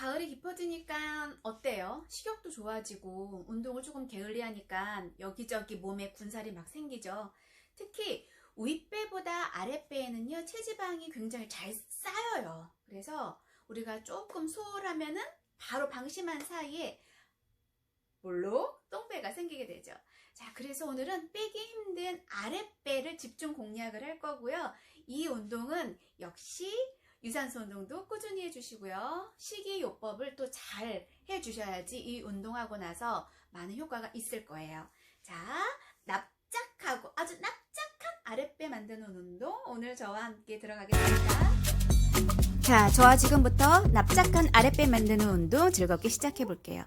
가을이 깊어지니까 어때요? 식욕도 좋아지고 운동을 조금 게을리하니까 여기저기 몸에 군살이 막 생기죠. 특히 윗배보다 아랫배에는요 체지방이 굉장히 잘 쌓여요. 그래서 우리가 조금 소홀하면은 바로 방심한 사이에 뭘로 똥배가 생기게 되죠. 자, 그래서 오늘은 빼기 힘든 아랫배를 집중 공략을 할 거고요. 이 운동은 역시 유산소 운동도 꾸준히 해주시고요. 식이요법을 또 잘 해주셔야지 이 운동하고 나서 많은 효과가 있을 거예요. 자, 납작하고 아주 납작한 아랫배 만드는 운동 오늘 저와 함께 들어가겠습니다. 자, 저와 지금부터 납작한 아랫배 만드는 운동 즐겁게 시작해 볼게요.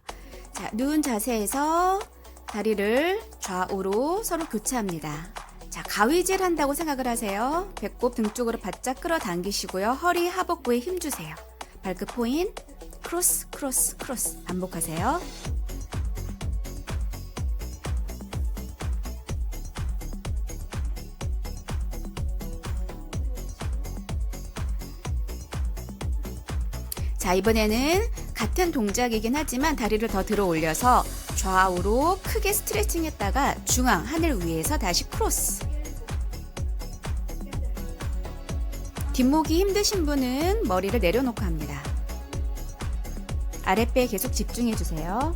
자, 누운 자세에서 다리를 좌우로 서로 교차합니다. 자, 가위질 한다고 생각을 하세요. 배꼽 등 쪽으로 바짝 끌어당기시고요. 허리 하복부에 힘 주세요. 발끝 포인, 크로스, 크로스, 크로스. 반복하세요. 자, 이번에는 같은 동작이긴 하지만 다리를 더 들어 올려서 좌우로 크게 스트레칭 했다가 중앙 하늘 위에서 다시 크로스. 뒷목이 힘드신 분은 머리를 내려놓고 합니다. 아랫배에 계속 집중해 주세요.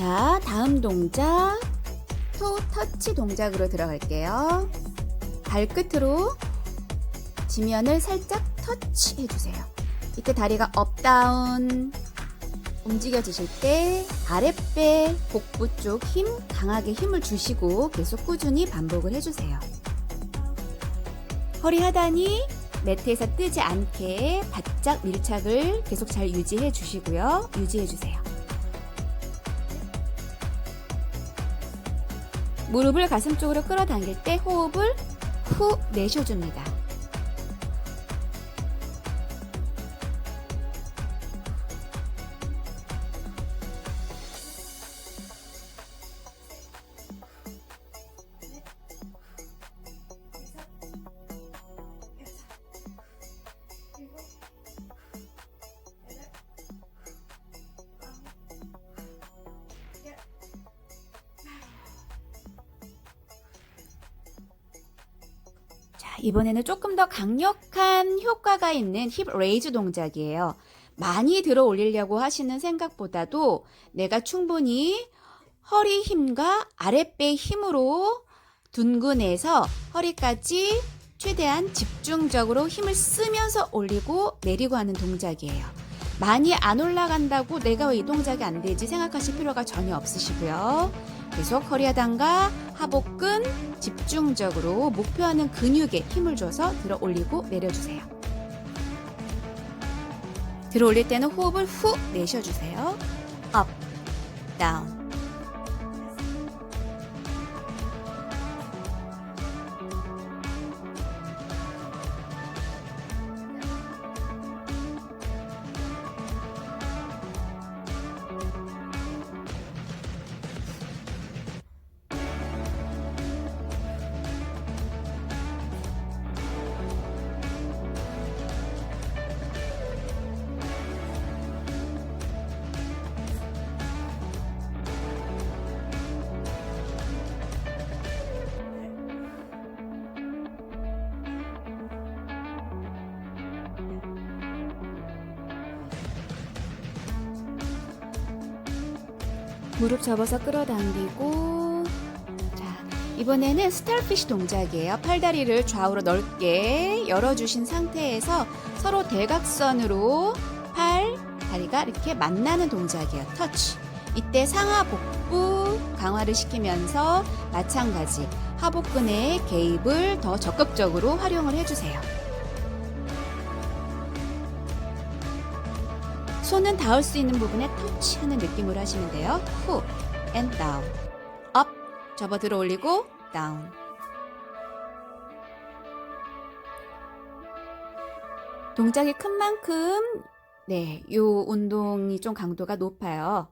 자, 다음 동작. 토 터치 동작으로 들어갈게요. 발끝으로 지면을 살짝 터치해 주세요. 이때 다리가 업다운 움직여지실 때 아랫배 복부 쪽 힘 강하게 힘을 주시고 계속 꾸준히 반복을 해주세요. 허리 하단이 매트에서 뜨지 않게 바짝 밀착을 계속 잘 유지해 주시고요. 유지해 주세요. 무릎을 가슴 쪽으로 끌어당길 때 호흡을 후 내쉬어줍니다. 이번에는 조금 더 강력한 효과가 있는 힙 레이즈 동작이에요. 많이 들어 올리려고 하시는 생각보다도 내가 충분히 허리 힘과 아랫배 힘으로 둔근해서 허리까지 최대한 집중적으로 힘을 쓰면서 올리고 내리고 하는 동작이에요. 많이 안 올라간다고 내가 왜 이 동작이 안 되지 생각하실 필요가 전혀 없으시고요. 계속 허리 하단과 하복근 집중적으로 목표하는 근육에 힘을 줘서 들어 올리고 내려주세요. 들어 올릴 때는 호흡을 후 내쉬어주세요. 업, 다운. 무릎 접어서 끌어당기고 자 이번에는 스타피쉬 동작이에요. 팔다리를 좌우로 넓게 열어주신 상태에서 서로 대각선으로 팔 다리가 이렇게 만나는 동작이에요. 터치. 이때 상하 복부 강화를 시키면서 마찬가지. 하복근의 개입을 더 적극적으로 활용을 해주세요 손은 닿을 수 있는 부분에 터치하는 느낌으로 하시면 돼요. 후, and. 업, 접어 들어 올리고, down. 동작이 큰 만큼, 네, 요 운동이 좀 강도가 높아요.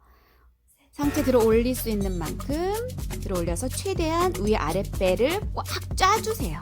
상체 들어 올릴 수 있는 만큼 들어 올려서 최대한 위 아랫배를 꽉 짜주세요.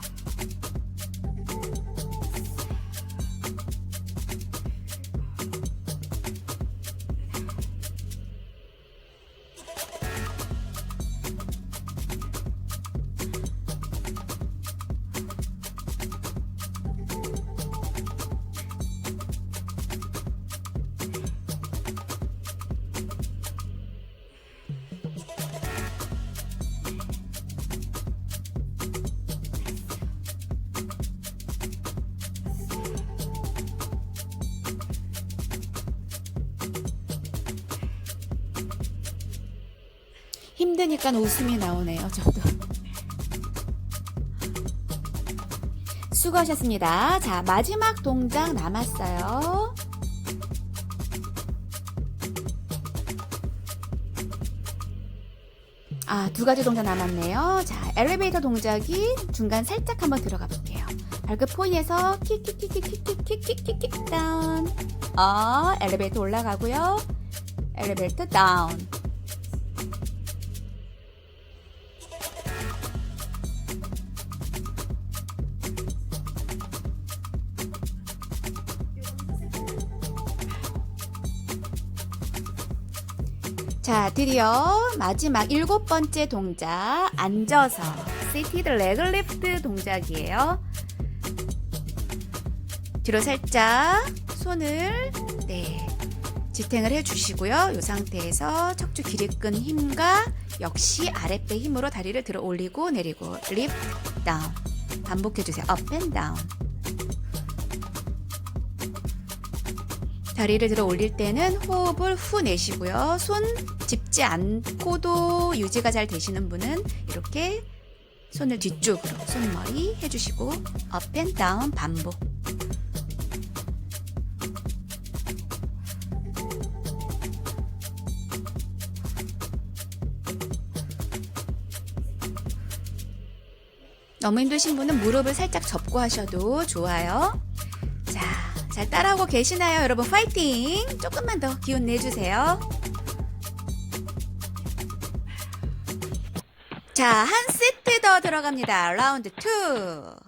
힘드니까 웃음이 나오네요, 저도. 수고하셨습니다. 자, 마지막 동작 남았어요. 아, 두 가지 동작 남았네요. 자, 엘리베이터 동작이 중간 살짝 한번 들어가 볼게요. 발끝 포인에서 킥킥킥킥킥킥킥킥킥 다운. 어, 엘리베이터 올라가고요. 엘리베이터 다운. 자, 드디어 마지막 일곱 번째 동작 앉아서 leg lift 동작이에요. 뒤로 살짝 손을 네 지탱을 해주시고요. 이 상태에서 척추 길이끈 힘과 역시 아랫배 힘으로 다리를 들어 올리고 내리고 lift down 반복해주세요. up and down 다리를 들어 올릴 때는 호흡을 후 내쉬고요. 손 짚지 않고도 유지가 잘 되시는 분은 이렇게 손을 뒤쪽으로 손머리 해주시고 and down 반복. 너무 힘드신 분은 무릎을 살짝 접고 하셔도 좋아요. 자, 잘 따라오고 계시나요? 여러분 파이팅! 조금만 더 기운 내주세요. 자, 한 세트 더 들어갑니다. 라운드 2.